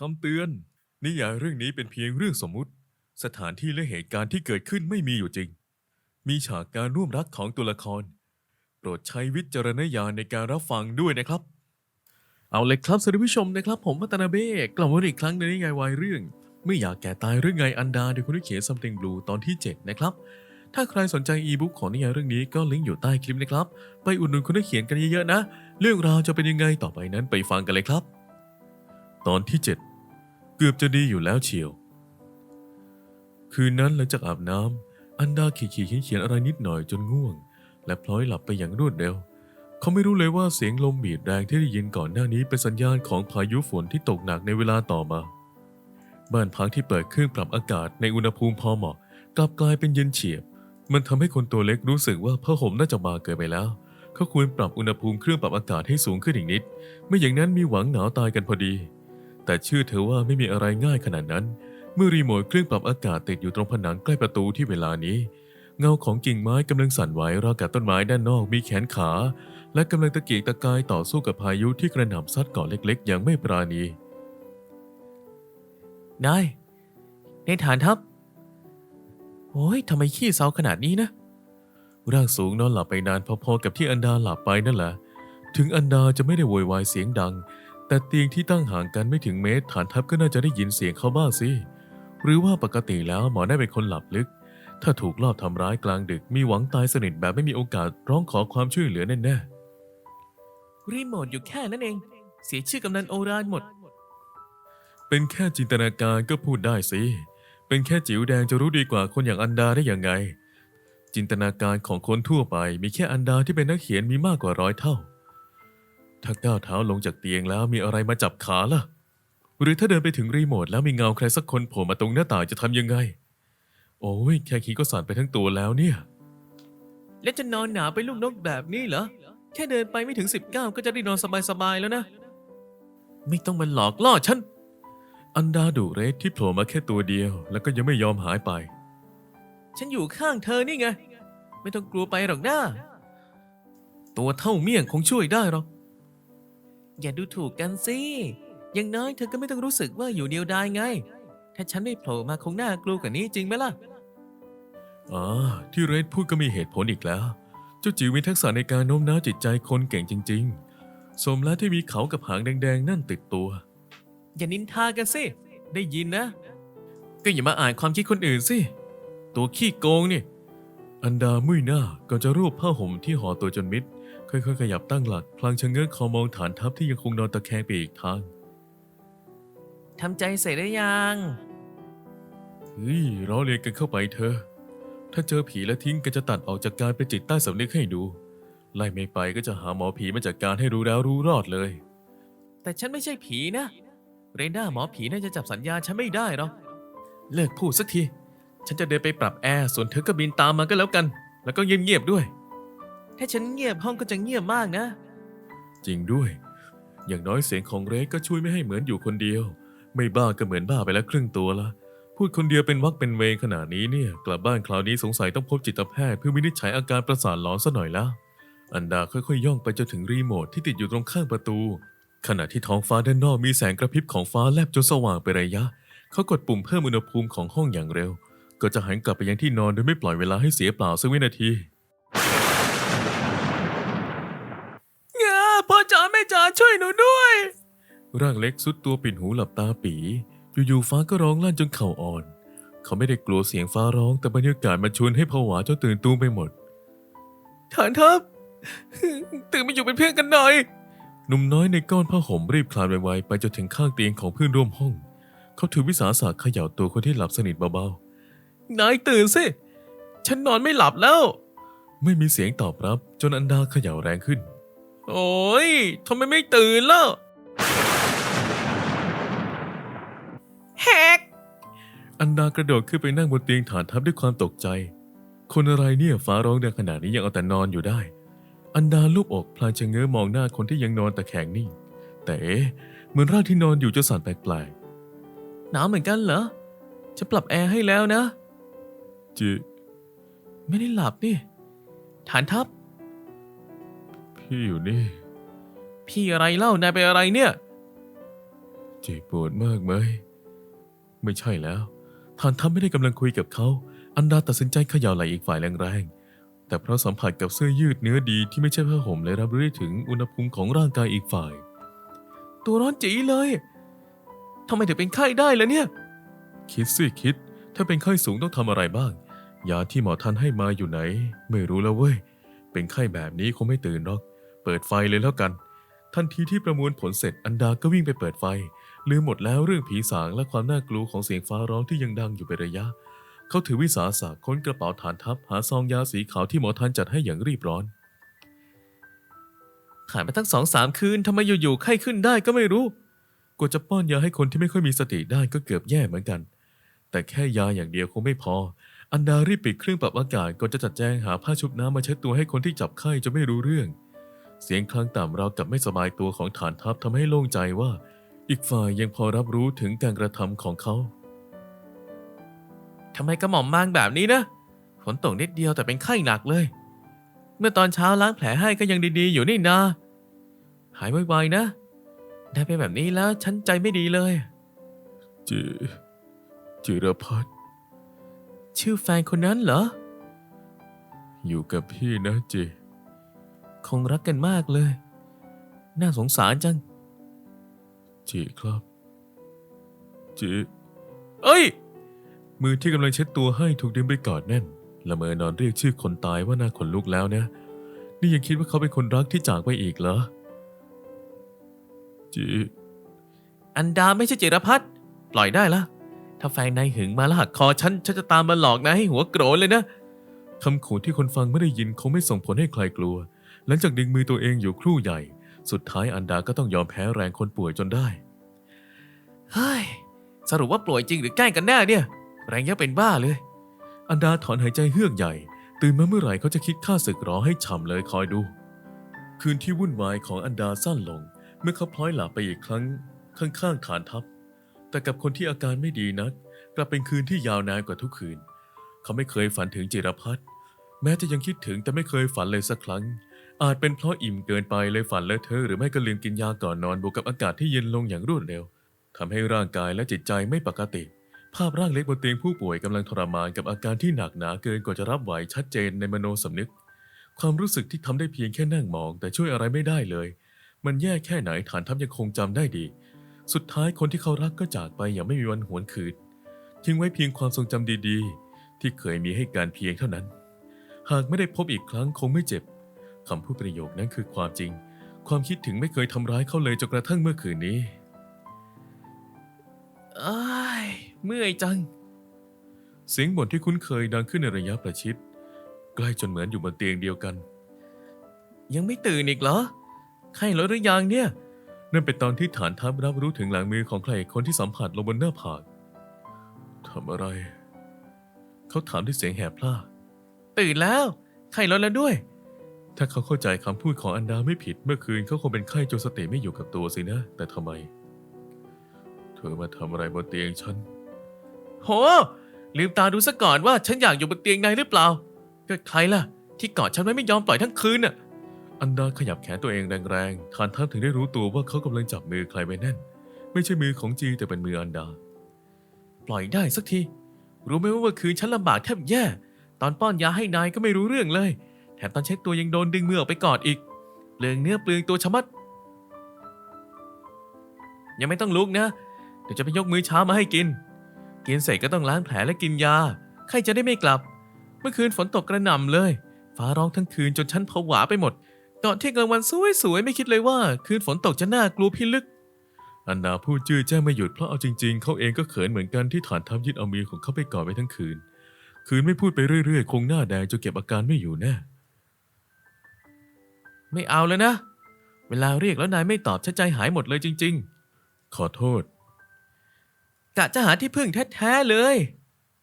คำเตือน นิยายเรื่องนี้เป็นเพียงเรื่องสมมุติ สถานที่และเหตุการณ์ที่เกิดขึ้นไม่มีอยู่จริง มีฉากการร่วมรักของตัวละคร โปรดใช้วิจารณญาณในการรับฟังด้วยนะครับ เอาเลยครับสวัสดีผู้ชมนะครับ ผมพัตนาเบ้กลับมาอีกครั้งในนิยายวายเรื่อง ไม่อยากแก่ตายเรื่องไงอันดาโดยคุณเขียน Something Blue ตอนที่ 7 นะครับถ้าใครสนใจอีบุ๊กของนิยายเรื่องนี้ก็ลิงก์อยู่ใต้คลิปนะครับ ไปอุดหนุนคุณเขียนกันเยอะๆนะ เรื่องราวจะเป็นยังไงต่อไปนั้นไปฟังกันเลยครับ ตอนที่7เกือบจะดีอยู่แล้วเชียว คืนนั้นหลังจากอาบน้ำอันดาขีขีเขียนเขียนๆอะไรนิดหน่อยจนง่วง และพลอยหลับไปอย่างรวดเร็ว เขาไม่รู้เลยว่าเสียงลมบีดแรงที่ได้ยินก่อนหน้านี้เป็นสัญญาณของพายุฝนที่ตกหนักในเวลาต่อมา บ้านพักที่เปิดเครื่องปรับอากาศในอุณหภูมิพอเหมาะกลับกลายเป็นเย็นเฉียบ มันทำให้คนตัวเล็กรู้สึกว่าผ้าห่มน่าจะบางเกินไปแล้วเขาควรปรับอุณหภูมิเครื่องปรับอากาศให้สูงขึ้นอีกนิด ไม่อย่างนั้นมีหวังหนาวตายกันพอดี แต่เชื่อเธอว่าไม่มีอะไรง่ายขนาดนั้น เมื่อรีโมทเครื่องปรับอากาศติดอยู่ตรงผนังใกล้ประตูที่เวลานี้ เงาของกิ่งไม้กำลังสั่นไหวราวกับต้นไม้ด้านนอกมีแขนขา และกำลังตะเกียกตะกายต่อสู้กับพายุที่กระหน่ำซัดเกาะเล็กๆ อย่างไม่ปราณีนายในฐานทัพโอ้ยทำไมขี้เซาขนาดนี้นะ ร่างสูงนอนหลับไปนานพอๆกับที่อันดาหลับไปนั่นแหละ ถึงอันดาจะไม่ได้โวยวายเสียงดัง แต่เตียงที่ตั้งห่างกันไม่ถึงเมตรฐานทัพก็น่าจะได้ยินเสียงเขาบ้างสิ หรือว่าปกติแล้วหมอได้เป็นคนหลับลึก ถ้าถูกลอบทำร้ายกลางดึกมีหวังตายสนิทแบบไม่มีโอกาสร้องขอความช่วยเหลือแน่ๆรีโมทอยู่แค่นั้นเอง เสียชื่อกำนันโอรานหมด เป็นแค่จินตนาการก็พูดได้สิ เป็นแค่จิ๋วแดงจะรู้ดีกว่าคนอย่างอันดาได้อย่างไง จินตนาการของคนทั่วไปมีแค่อันดาที่เป็นนักเขียนมีมากกว่าร้อยเท่า ถ้าก้าวเท้าลงจากเตียงแล้วมีอะไรมาจับขาล่ะ หรือถ้าเดินไปถึงรีโมทแล้วมีเงาใครสักคนโผล่มาตรงหน้าต่างจะทำยังไง โอ้ยแค่คิดก็สั่นไปทั้งตัวแล้วเนี่ย แล้วจะนอนหนาวไปลูกนกแบบนี้เหรอ แค่เดินไปไม่ถึง 19 ก็จะได้นอนสบายๆแล้วนะ ไม่ต้องมาหลอกล่อฉัน อันดาดุเรสที่โผล่มาแค่ตัวเดียว แล้วก็ยังไม่ยอมหายไป ฉันอยู่ข้างเธอนี่ไง ไม่ต้องกลัวไปหรอกนะตัวเท่าเมี่ยงคงช่วยได้หรอก อย่าดูถูกกันสิ อยังน้อยเธอก็ไม่ต้องรู้สึกว่าอยู่เดียวดายไง ถ้าฉันไม่โผล่มาคงน่ากลัวกว่านี้จริงไหมล่ะ อ๋อ ที่เรดพูดก็มีเหตุผลอีกแล้ว เจ้าจิ๋วมีทักษะในการโน้มน้าวจิตใจคนเก่งจริง ๆ สมแล้วที่มีเขากับหางแดง ๆ นั่นติดตัว อย่านินทากันสิ ได้ยินนะ ก็อย่ามาอ่านความคิดคนอื่นสิ ตัวขี้โกงนี่ อันดามุ่ยหน้าก่อนจะรูปผ้าห่มที่ห่อตัวจนมิด ค่อยๆ ขยับตั้งหลัก พลางชะเง้อคอมองฐานทัพที่ยังคงนอนตะแคงไปอีกทางทำใจเสร็จได้ยังเฮ้ยล้อเลียนกันเข้าไปเธอะ ถ้าเจอผีแล้วทิ้งก็จะตัดออกจากการเป็นจิตใต้สำนึกให้ดู ไล่ไม่ไปก็จะหาหมอผีมาจัดการให้รู้แล้วรู้รอดเลย แต่ฉันไม่ใช่ผีนะ เรน่าหมอผีน่าจะจับสัญญาณฉันไม่ได้หรอก เลิกพูดสักที ฉันจะเดินไปปรับแอร์ ส่วนเธอก็บินตามมาก็แล้วกัน แล้วก็เงียบๆด้วย ถ้าฉันเงียบห้องก็จะเงียบมากนะ จริงด้วย อย่างน้อยเสียงของเรสก็ช่วยไม่ให้เหมือนอยู่คนเดียว ไม่บ้าก็เหมือนบ้าไปแล้วครึ่งตัวละ พูดคนเดียวเป็นวักเป็นเวรขนาดนี้เนี่ย กลับบ้านคราวนี้สงสัยต้องพบจิตแพทย์เพื่อวินิจฉัยอาการประสาทหลอนซะหน่อยแล้วอันดาค่อยๆย่องไปจนถึงรีโมทที่ติดอยู่ตรงข้างประตู ขณะที่ท้องฟ้าด้านนอกมีแสงกระพริบของฟ้าแลบจนสว่างไประยะ เขากดปุ่มเพิ่มอุณหภูมิของห้องอย่างเร็ว ก็จะหันกลับไปยังที่นอนโดยไม่ปล่อยเวลาให้เสียเปล่าสักวินาทีเงาพ่อจ๋าแม่จ๋า ช่วยหนูด้วย ร่างเล็กสุดตัวปิ่นหูหลับตาปี อยู่ๆฟ้าก็ร้องลั่นจนเข่าอ่อน เขาไม่ได้กลัวเสียงฟ้าร้องแต่บรรยากาศมันชวนให้ผวาจนตื่นตูมไปหมดฐานทัพตื่นมาอยู่เป็นเพื่อนกันหน่อย หนุ่มน้อยในก้อนผ้าห่มรีบคลานไวๆไปจนถึงข้างเตียงของเพื่อนร่วมห้อง เขาถือวิสาสะเขย่าตัวคนที่หลับสนิทเบาๆนายตื่นสิฉันนอนไม่หลับแล้ว ไม่มีเสียงตอบรับจนอันดาเขย่าแรงขึ้น โอ้ยทำไมไม่ตื่นล่ะแฮก อันดากระโดดขึ้นไปนั่งบนเตียงฐานทัพด้วยความตกใจ คนอะไรเนี่ยฟ้าร้องดังขนาดนี้ยังเอาแต่นอนอยู่ได้ อันดาลูบอกพลางชะเง้อมองหน้าคนที่ยังนอนตะแคงนิ่ง แต่เอ๊ะเหมือนร่างที่นอนอยู่จะสั่นแปลกๆหนาวเหมือนกันเหรอ จะปรับแอร์ให้แล้วนะจิไม่ได้หลับนี่ ฐานทัพ พี่อยู่นี่ พี่อะไรเล่านายเป็นอะไรเนี่ย เจ็บปวดมากไหม ไม่ใช่แล้วฐานทัพไม่ได้กำลังคุยกับเขา อันดาตัดสินใจเขย่าไหล่อีกฝ่ายแรงๆ แต่เพราะสัมผัสกับเสื้อยืดเนื้อดีที่ไม่ใช่ผ้าห่มเลยรับรู้ได้ถึงอุณหภูมิของร่างกายอีกฝ่าย ตัวร้อนจีเลยทำไมถึงเป็นไข้ได้ล่ะเนี่ย คิดสิคิด ถ้าเป็นไข้สูงต้องทำอะไรบ้าง ยาที่หมอทันให้มาอยู่ไหน ไม่รู้แล้วเว้ย เป็นไข้แบบนี้คงไม่ตื่นหรอก เปิดไฟเลยแล้วกัน ทันทีที่ประมวลผลเสร็จอันดาก็วิ่งไปเปิดไฟ ลืมหมดแล้วเรื่องผีสางและความน่ากลัวของเสียงฟ้าร้องที่ยังดังอยู่เป็นระยะ เขาถือวิสาสะค้นกระเป๋าฐานทัพหาซองยาสีขาวที่หมอทันจัดให้อย่างรีบร้อนผ่านไปตั้งสองสามคืนทำไมอยู่ๆไข้ขึ้นได้ก็ไม่รู้กว่าจะป้อนยาให้คนที่ไม่ค่อยมีสติได้ก็เกือบแย่เหมือนกัน แต่แค่ยาอย่างเดียวคงไม่พอ อันดารีบปิดเครื่องปรับอากาศก่อนจะจัดแจงหาผ้าชุบน้ำมาเช็ดตัวให้คนที่จับไข้จะไม่รู้เรื่อง เสียงคลางต่ำเราวกับไม่สบายตัวของฐานทัพทำให้โล่งใจว่า อีกฝ่ายยังพอรับรู้ถึงการกระทำของเขาทำไมกระหม่อมมางแบบนี้นะฝนตกนิดเดียวแต่เป็นไข้หนักเลย เมื่อตอนเช้าล้างแผลให้ก็ยังดีๆ อยู่นี่นาหายไวๆนะ ได้เป็นแบบนี้แล้วฉันใจไม่ดีเลย จิจิรพัฒน์ชื่อแฟนคนนั้นเหรอ อยู่กับพี่นะจิ คงรักกันมากเลย น่าสงสารจังจิครับจิเอ้ย มือที่กำลังเช็ดตัวให้ถูกดึงไปกอดแน่นละเมอนอนเรียกชื่อคนตายว่าน่าขนลุกแล้วนะนี่ยังคิดว่าเขาเป็นคนรักที่จากไปอีกเหรอจิอันดาไม่ใช่จิรพัฒน์ปล่อยได้ละ ถ้าแฟนนายหึงมาแล้วหักคอฉัน ฉันจะตามมาหลอกนายให้หัวโกรนเลยนะ คำขู่ที่คนฟังไม่ได้ยินคงไม่ส่งผลให้ใครกลัว หลังจากดึงมือตัวเองอยู่ครู่ใหญ่ สุดท้ายอันดาก็ต้องยอมแพ้แรงคนป่วยจนได้ เฮ้ย สรุปว่าป่วยจริงหรือแกล้งกันแน่เนี่ย แรงเยอะเป็นบ้าเลย อันดาถอนหายใจเฮือกใหญ่ ตื่นมาเมื่อไหร่เขาจะคิดฆ่าศึกรอให้ฉ่ำเลยคอยดู คืนที่วุ่นวายของอันดาสั้นลง เมื่อเขาพลอยหลับไปอีกครั้งข้างๆฐานทัพ แต่กับคนที่อาการไม่ดีนัก กลับเป็นคืนที่ยาวนานกว่าทุกคืน เขาไม่เคยฝันถึงจิรพัฒน์แม้จะยังคิดถึงแต่ไม่เคยฝันเลยสักครั้ง อาจเป็นเพราะอิ่มเกินไปเลยฝันเลอะเทอะหรือไม่ก็ลืมกินยาก่อนนอนบวกกับอากาศที่เย็นลงอย่างรวดเร็วทำให้ร่างกายและจิตใจไม่ปกติ ภาพร่างเล็กบนเตียงผู้ป่วยกำลังทรมานกับอาการที่หนักหนาเกินกว่าจะรับไหวชัดเจนในมโนสำนึก ความรู้สึกที่ทำได้เพียงแค่นั่งมอง แต่ช่วยอะไรไม่ได้เลย มันแย่แค่ไหนฐานทัพยังคงจำได้ดี สุดท้ายคนที่เขารักก็จากไปอย่างไม่มีวันหวนคืนทิ้งไว้เพียงความทรงจำดีๆ ที่เคยมีให้การเพียงเท่านั้น หากไม่ได้พบอีกครั้งคงไม่เจ็บ คำพูดประโยคนั้นคือความจริง ความคิดถึงไม่เคยทำร้ายเขาเลยจนกระทั่งเมื่อคืนนี้อ้ายเมื่อยจัง เสียงบ่นที่คุ้นเคยดังขึ้นในระยะประชิด ใกล้จนเหมือนอยู่บนเตียงเดียวกัน ยังไม่ตื่นอีกเหรอไข้แล้วหรือยังเนี่ยนั่นเป็นตอนที่ฐานทัพรับรู้ถึงหลังมือของใครคนที่สัมผัสลงบนหน้าผากทำอะไร เขาถามด้วยเสียงแหบพร่าตื่นแล้ว ไข้ลดแล้วด้วย ถ้าเขาเข้าใจคำพูดของอันดาไม่ผิดเมื่อคืนเขาคงเป็นไข้จนสติไม่อยู่กับตัวสินะ แต่ทำไม เธอมาทำอะไรบนเตียงฉัน โห ลืมตาดูซะก่อนว่าฉันอยากอยู่บนเตียงนายหรือเปล่าก็ใครล่ะ ที่กอดฉันไว้ไม่ยอมปล่อยทั้งคืนน่ะ อันดาขยับแขนตัวเองแรงๆฐานทัพถึงได้รู้ตัวว่าเขากำลังจับมือใครไว้แน่น ไม่ใช่มือของจีแต่เป็นมืออันดา ปล่อยได้สักที รู้ไหมว่าเมื่อคืนฉันลำบากแทบแย่ ตอนป้อนยาให้นายก็ไม่รู้เรื่องเลย แถมตอนเช็ดตัวยังโดนดึงมือออกไปกอดอีกเปลืองเนื้อเปลืองตัวชะมัด ยังไม่ต้องลุกนะ เดี๋ยวจะไปยกมื้อเช้ามาให้กิน กินเสร็จก็ต้องล้างแผลและกินยาใครจะได้ไม่กลับ เมื่อคืนฝนตกกระหน่ำเลย ฟ้าร้องทั้งคืนจนฉันผวาไปหมดตอนเที่ยงกลางวันสวยๆไม่คิดเลยว่า คืนฝนตกจะน่ากลัวพิลึก อันดาพูดจื้อแจ้งไม่หยุดเพราะเอาจริง ๆ เขาเองก็เขินเหมือนกันที่ฐานทัพยึดเอามือของเขาไปกอดไว้ทั้งคืน คืนไม่พูดไปเรื่อยๆ คงหน้าแดงจนเก็บอาการไม่อยู่แน่ ไม่เอาแล้วนะ เวลาเรียกแล้วนายไม่ตอบฉันใจหายหมดเลยจริง ๆ ขอโทษ กะจะหาที่พึ่งแท้ๆเลย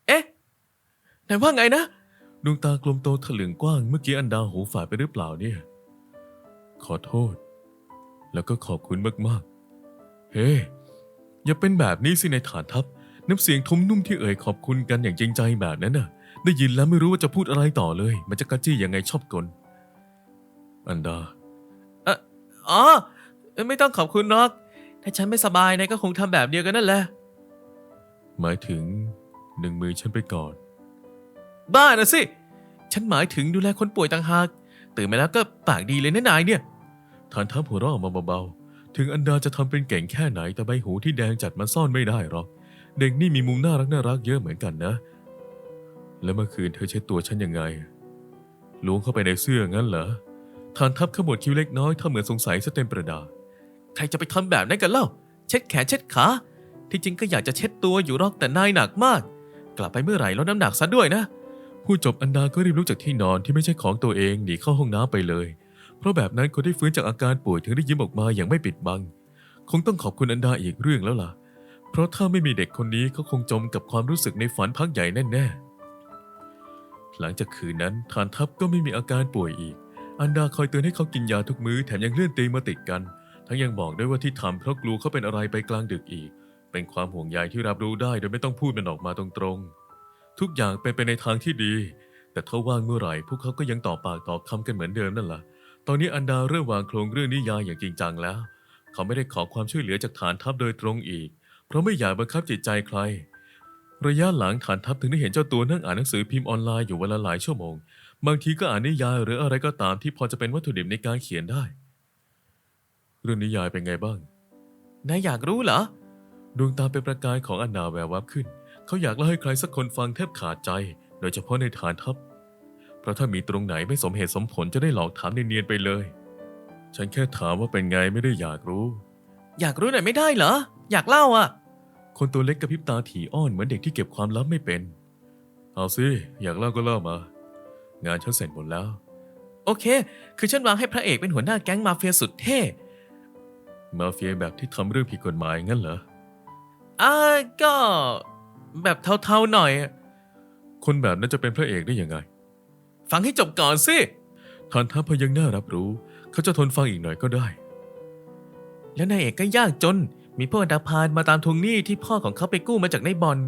เอ๊ะนายว่าไงนะ ดวงตากลมโตถลึงกว้างเมื่อกี้อันดาหูฝาดไปหรือเปล่าเนี่ย ขอโทษ แล้วก็ขอบคุณมากๆ เฮ้ อย่าเป็นแบบนี้สิในฐานทัพ น้ำเสียงทุ้มนุ่มที่เอ่ยขอบคุณกันอย่างจริงใจแบบนั้นน่ะ ได้ยินแล้วไม่รู้ว่าจะพูดอะไรต่อเลย มันจะกระจี้ยังไงชอบกล อันดาเอออ๋อ ไม่ต้องขอบคุณหรอก ถ้าฉันไม่สบายนายก็คงทำแบบเดียวกันนั่นแหละ หมายถึงหนึ่งมือฉันไปก่อน บ้านะสิ ฉันหมายถึงดูแลคนป่วยต่างหาก ตื่นมาแล้วก็ปากดีเลยนะนายเนี่ยทานทัพหัวเราะออกมาเบาๆ ถึงอันดาจะทำเป็นเก่งแค่ไหนแต่ใบหูที่แดงจัดมันซ่อนไม่ได้หรอก เด็กนี่มีมุมน่ารักน่ารักเยอะเหมือนกันนะ แล้วเมื่อคืนเธอเช็ดตัวฉันยังไงล้วงเข้าไปในเสื้องั้นเหรอ ทานทัพขมวดคิ้วเล็กน้อยทำเหมือนสงสัยซะเต็มประดา ใครจะไปทำแบบนั้นกันเล่า เช็ดแขนเช็ดขา ที่จริงก็อยากจะเช็ดตัวอยู่หรอกแต่นายหนักมาก กลับไปเมื่อไหร่ลดน้ำหนักซะด้วยนะ ผู้จบอันดาก็รีบลุกจากที่นอนที่ไม่ใช่ของตัวเองหนีเข้าห้องน้ำไปเลย เพราะแบบนั้นคนที่ฟื้นจากอาการป่วยถึงได้ยิ้มออกมาอย่างไม่ปิดบัง คงต้องขอบคุณอันดาอีกเรื่องแล้วล่ะ เพราะถ้าไม่มีเด็กคนนี้เขาคงจมกับความรู้สึกในฝันพักใหญ่แน่ๆหลังจากคืนนั้นทานทัพก็ไม่มีอาการป่วยอีก อันดาคอยเตือนให้เขากินยาทุกมื้อแถมยังเลื่อนเตีมาติดกัน ทั้งยังบอกด้วยว่าที่ทำเพราะกลัวเขาเป็นอะไรไปกลางดึกอีก เป็นความห่วงใยที่รับรู้ได้โดยไม่ต้องพูดมันออกมาตรงๆ ทุกอย่างเป็นไปในทางที่ดี แต่ถ้าว่างเมื่อไหร่พวกเขาก็ยังต่อปากต่อคำกันเหมือนเดิมนั่นแหละตอนนี้อันดาเริ่มวางโครงเรื่องนิยายอย่างจริงจังแล้ว เขาไม่ได้ขอความช่วยเหลือจากฐานทัพโดยตรงอีก เพราะไม่อยากบังคับจิตใจใคร ระยะหลังฐานทัพถึงได้เห็นเจ้าตัวนั่งอ่านหนังสือพิมพ์ออนไลน์อยู่วันละหลายชั่วโมง บางทีก็อ่านนิยายหรืออะไรก็ตามที่พอจะเป็นวัตถุดิบในการเขียนได้ เรื่องนิยายเป็นไงบ้าง นายอยากรู้เหรอ ดวงตาเป็นประกายของอันนาแวววับขึ้น เขาอยากเล่าให้ใครสักคนฟังแทบขาดใจ โดยเฉพาะในฐานทัพ เพราะถ้ามีตรงไหนไม่สมเหตุสมผลจะได้หลอกถามเนียนๆไปเลย ฉันแค่ถามว่าเป็นไงไม่ได้อยากรู้ อยากรู้หน่อยไม่ได้เหรอ อยากเล่าอะ คนตัวเล็กกระพริบตาถี่อ้อนเหมือนเด็กที่เก็บความลับไม่เป็น เอาสิอยากเล่าก็เล่ามา งานฉันเสร็จหมดแล้ว โอเค คือฉันวางให้พระเอกเป็นหัวหน้าแก๊งมาเฟียสุดเท่ มาเฟียแบบที่ทำเรื่องผิดกฎหมายงั้นเหรออ่าก็แบบเทาๆหน่อย คนแบบนั้นจะเป็นพระเอกได้ยังไง ฟังให้จบก่อนสิทานทัพพยังน่ารับรู้ เขาจะทนฟังอีกหน่อยก็ได้ แล้วนายเอกก็ยากจน มีพวกอันดาพานมาตามทวงหนี้ที่พ่อของเขาไปกู้มาจากในบอล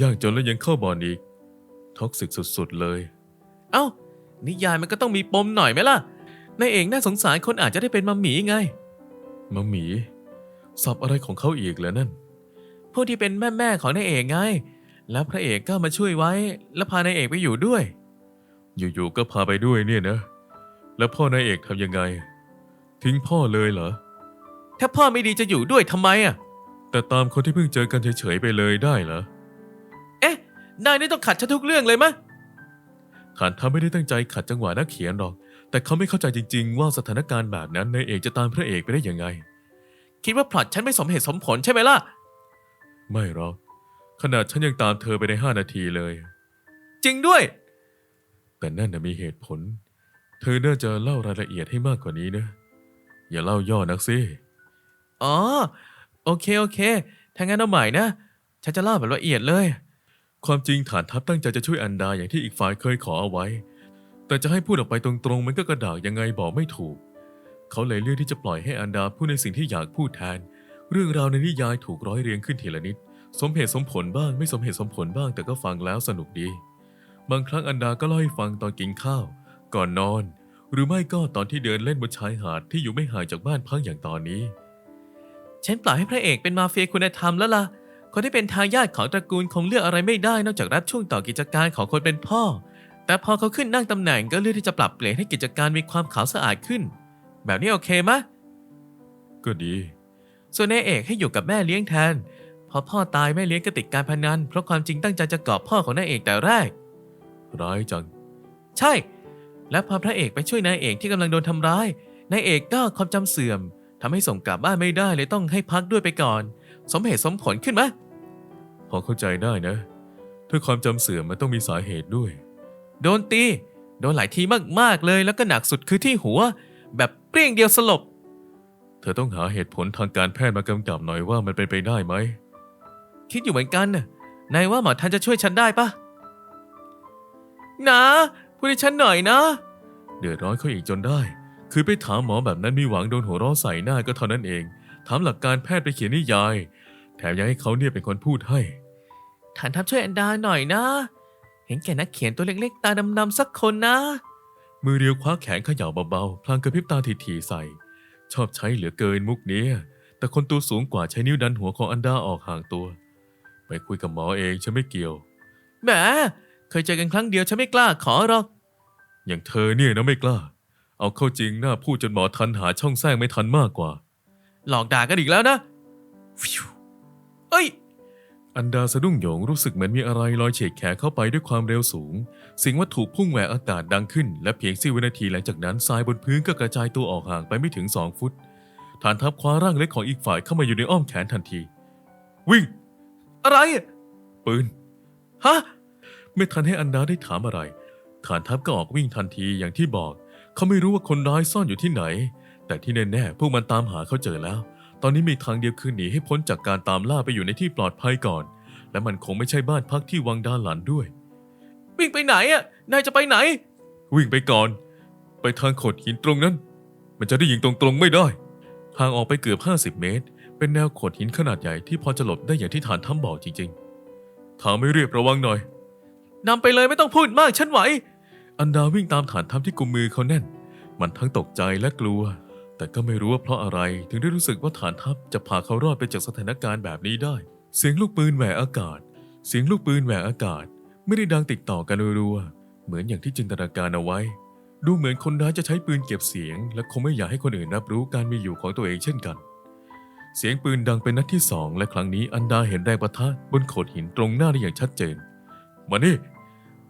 ยากจนแล้วยังเข้าบอลอีกท็อกซิกสุดๆเลย เอ้า นิยายมันก็ต้องมีปมหน่อยไหมล่ะนายเอกน่าสงสารคนอาจจะได้เป็นมัมหมีไงมัมหมีสับอะไรของเขาอีกเหรอนั่นพวกที่เป็นแม่แม่ๆของนายเอกไง แล้วพระเอกก็มาช่วยไว้ แล้วพานายเอกไปอยู่ด้วย อยู่ๆก็พาไปด้วยเนี่ยนะ แล้วพ่อนายเอกทำยังไง ทิ้งพ่อเลยเหรอ ถ้าพ่อไม่ดีจะอยู่ด้วยทำไมอะ แต่ตามคนที่เพิ่งเจอกันเฉยๆไปเลยได้เหรอ เอ๊ะ นายนี่ต้องขัดฉันทุกเรื่องเลยมะ ฐานทัพไม่ได้ตั้งใจขัดจังหวะนักเขียนหรอก แต่เขาไม่เข้าใจจริง ๆ ว่าสถานการณ์แบบนั้นนายเอกจะตามพระเอกไปได้ยังไง คิดว่าพล็อตฉันไม่สมเหตุสมผลใช่ไหมล่ะ ไม่หรอก ขนาดฉันยังตามเธอไปในห้านาทีเลย จริงด้วย แต่นั่นน่ะมีเหตุผล เธอน่าจะเล่ารายละเอียดให้มากกว่านี้นะ อย่าเล่าย่อนักสิ อ๋อ โอเคโอเค ถ้างั้นเอาใหม่นะ ฉันจะเล่าแบบละเอียดเลย ความจริงฐานทัพตั้งใจจะช่วยอันดาอย่างที่อีกฝ่ายเคยขอเอาไว้ แต่จะให้พูดออกไปตรงๆ มันก็กระดากยังไงบอกไม่ถูก เขาเลยเลือกที่จะปล่อยให้อันดาพูดในสิ่งที่อยากพูดแทน เรื่องราวในนิยายถูกร้อยเรียงขึ้นทีละนิด สมเหตุสมผลบ้างไม่สมเหตุสมผลบ้างแต่ก็ฟังแล้วสนุกดี บางครั้งอันดาก็เล่าให้ฟังตอนกินข้าว ก่อนนอน หรือไม่ก็ตอนที่เดินเล่นบนชายหาดที่อยู่ไม่ห่างจากบ้านพักอย่างตอนนี้ ฉันปล่อยให้พระเอกเป็นมาเฟียคุณธรรมแล้วล่ะ คนที่เป็นทายาทของตระกูลคงเลือกอะไรไม่ได้นอกจากรับช่วงต่อกิจการของคนเป็นพ่อ แต่พอเขาขึ้นนั่งตำแหน่งก็เลือกที่จะปรับเปลี่ยนให้กิจการมีความขาวสะอาดขึ้น แบบนี้โอเคไหมก็ดี ส่วนนายเอกให้อยู่กับแม่เลี้ยงแทน พอพ่อตายแม่เลี้ยงก็ติดการพนัน เพราะความจริงตั้งใจจะกอบพ่อของนายเอกแต่แรก ร้ายจัง ใช่ และพอพระเอกไปช่วยนายเอกที่กำลังโดนทำร้ายนายเอกก็ความจำเสื่อมทำให้ส่งกลับบ้านไม่ได้เลยต้องให้พักด้วยไปก่อน สมเหตุสมผลขึ้นไหมพอเข้าใจได้นะ ถ้าความจำเสื่อมมันต้องมีสาเหตุด้วย โดนตี โดนหลายทีมากๆเลย แล้วก็หนักสุดคือที่หัว แบบเปรี้ยงเดียวสลบ เธอต้องหาเหตุผลทางการแพทย์มากำกับหน่อยว่ามันเป็นไปได้ไหม คิดอยู่เหมือนกันน่ะนายว่าหมอทันจะช่วยฉันได้ปะนะพูดให้ฉันหน่อยนะ เดือดร้อนเขาอีกจนได้ คือไปถามหมอแบบนั้นมีหวังโดนหัวเร้อใส่หน้าก็เท่านั้นเอง ถามหลักการแพทย์ไปเขียนนิยาย แถมยังให้เขาเนี่ยเป็นคนพูดให้ ฐานทัพช่วยอันดาหน่อยนะ เห็นแก่นักเขียนตัวเล็กๆ ตาดำๆสักคนนะ มือเรียวคว้าแขนเขย่าเบาๆ พลางกระพริบตาถี่ๆใส่ ชอบใช้เหลือเกินมุกเนี้ยแต่คนตัวสูงกว่าใช้นิ้วดันหัวของอันดาออกห่างตัว ไปคุยกับหมอเองฉันไม่เกี่ยว แหม เคยเจอกันครั้งเดียวฉันไม่กล้าขอหรอก อย่างเธอเนี่ยนะไม่กล้า เอาเข้าจริงหน้าพูดจนหมอทันหาช่องแซงไม่ทันมากกว่า หลอกด่ากันอีกแล้วนะฟิว เอ้ย อันดาสะดุ้งโหยงรู้สึกเหมือนมีอะไรลอยเฉียดแขนเข้าไปด้วยความเร็วสูง สิ่งวัตถุพุ่งแหวกอากาศดังขึ้น และเพียงสิวินาทีหลังจากนั้นทรายบนพื้นก็กระจายตัวออกห่างไปไม่ถึงสองฟุต ฐานทัพคว้าร่างเล็กของอีกฝ่ายเข้ามาอยู่ในอ้อมแขนทันที วิ่ง อะไร ปืน ฮะ ไม่ทันให้อันดาได้ถามอะไร ฐานทัพก็ออกวิ่งทันทีอย่างที่บอก เขาไม่รู้ว่าคนร้ายซ่อนอยู่ที่ไหน แต่ที่แน่ๆพวกมันตามหาเขาเจอแล้ว ตอนนี้มีทางเดียวคือหนีให้พ้นจากการตามล่าไปอยู่ในที่ปลอดภัยก่อน และมันคงไม่ใช่บ้านพักที่วังดาหลันด้วย วิ่งไปไหนอะ นายจะไปไหน วิ่งไปก่อน ไปทางโขดหินตรงนั้น มันจะได้ยิงตรงๆไม่ได้ห่างออกไปเกือบ 50 เมตร เป็นแนวโขดหินขนาดใหญ่ที่พอจะหลบได้อย่างที่ฐานถ้ำบอกจริงๆ ทางไม่เรียบระวังหน่อยนำไปเลยไม่ต้องพูดมากฉันไหว อันดาวิ่งตามฐานถ้ำที่กุมมือเขาแน่น มันทั้งตกใจและกลัว แต่ก็ไม่รู้ว่าเพราะอะไรถึงได้รู้สึกว่าฐานทัพจะพาเขารอดไปจากสถานการณ์แบบนี้ได้ เสียงลูกปืนแหวกอากาศ เสียงลูกปืนแหวกอากาศ ไม่ได้ดังติดต่อกันรัวๆเหมือนอย่างที่จินตนาการเอาไว้ ดูเหมือนคนร้ายจะใช้ปืนเก็บเสียง และคงไม่อยากให้คนอื่นรับรู้การมีอยู่ของตัวเองเช่นกัน เสียงปืนดังเป็นนัดที่สองและครั้งนี้อันดาเห็นแรงประทะบนโขดหินตรงหน้าได้อย่างชัดเจนมานี่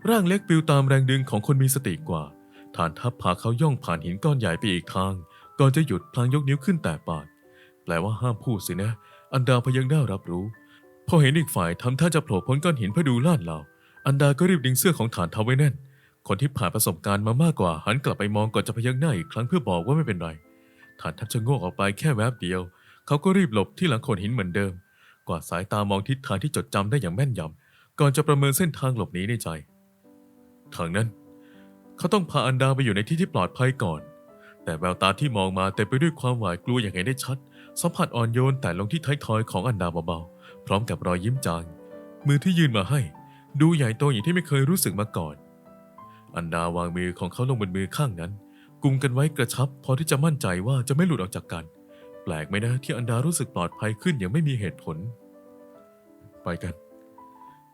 ร่างเล็กปลิวตามแรงดึงของคนมีสติกว่า ฐานทัพพาเขาย่องผ่านหินก้อนใหญ่ไปอีกทาง ก่อนจะหยุดพลางยกนิ้วขึ้นแต่ปากแปลว่าห้ามพูดสินะ อันดาพยังได้รับรู้ พอเห็นอีกฝ่ายทำท่าจะโผล่พ้นก้อนหินเพื่อดูลาดเหลาอันดาก็รีบดึงเสื้อของฐานทัพไว้แน่น คนที่ผ่านประสบการณ์มามากกว่าหันกลับไปมองก่อนจะพยักหน้าอีกครั้งเพื่อบอกว่าไม่เป็นไร ฐานทัพจะโงกออกไปแค่แวบเดียว เขาก็รีบหลบที่หลังโขดหินเหมือนเดิม กวาดสายตามองทิศทางที่จดจำได้อย่างแม่นยำก่อนจะประเมินเส้นทางหลบหนีในใจ ทางนั้น เขาต้องพาอันดาไปอยู่ในที่ที่ปลอดภัยก่อน แต่แววตาที่มองมาเต็มไปด้วยความหวาดกลัวอย่างเห็นได้ชัด สัมผัสอ่อนโยนแต่ลงที่ท้ายทอยของอันดาเบาๆ พร้อมกับรอยยิ้มจาง มือที่ยื่นมาให้ ดูใหญ่โตอย่างที่ไม่เคยรู้สึกมาก่อน อันดาวางมือของเขาลงบนมือข้างนั้น กุมกันไว้กระชับ พอที่จะมั่นใจว่าจะไม่หลุดออกจากกัน แปลกไหมนะที่อันดารู้สึกปลอดภัยขึ้นอย่างไม่มีเหตุผล ไปกัน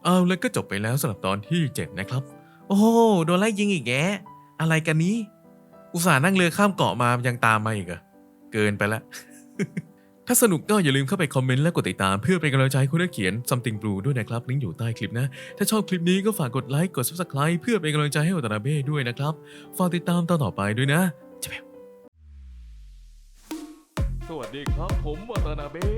เอาแล้วก็จบไปแล้วสำหรับตอนที่7นะครับ โอ้โหโดนไล่ยิงอีกแกอะไรกันนี้ อุตส่าห์นั่งเรือข้ามเกาะมายังตามมาอีกเหรอะเกินไปละ ถ้าสนุกก็อย่าลืมเข้าไปคอมเมนต์และกดติดตามเพื่อเป็นกำลังใจให้คุณนักเขียน Something Blue ด้วยนะครับ ลิงก์อยู่ใต้คลิปนะ ถ้าชอบคลิปนี้ก็ฝากกดไลค์กด Subscribe เพื่อเป็นกำลังใจให้โอตนาเบ้ด้วยนะครับฝากติดตามตอนต่อไปด้วยนะจะแบบสวัสดีครับผมโอตนาเบ้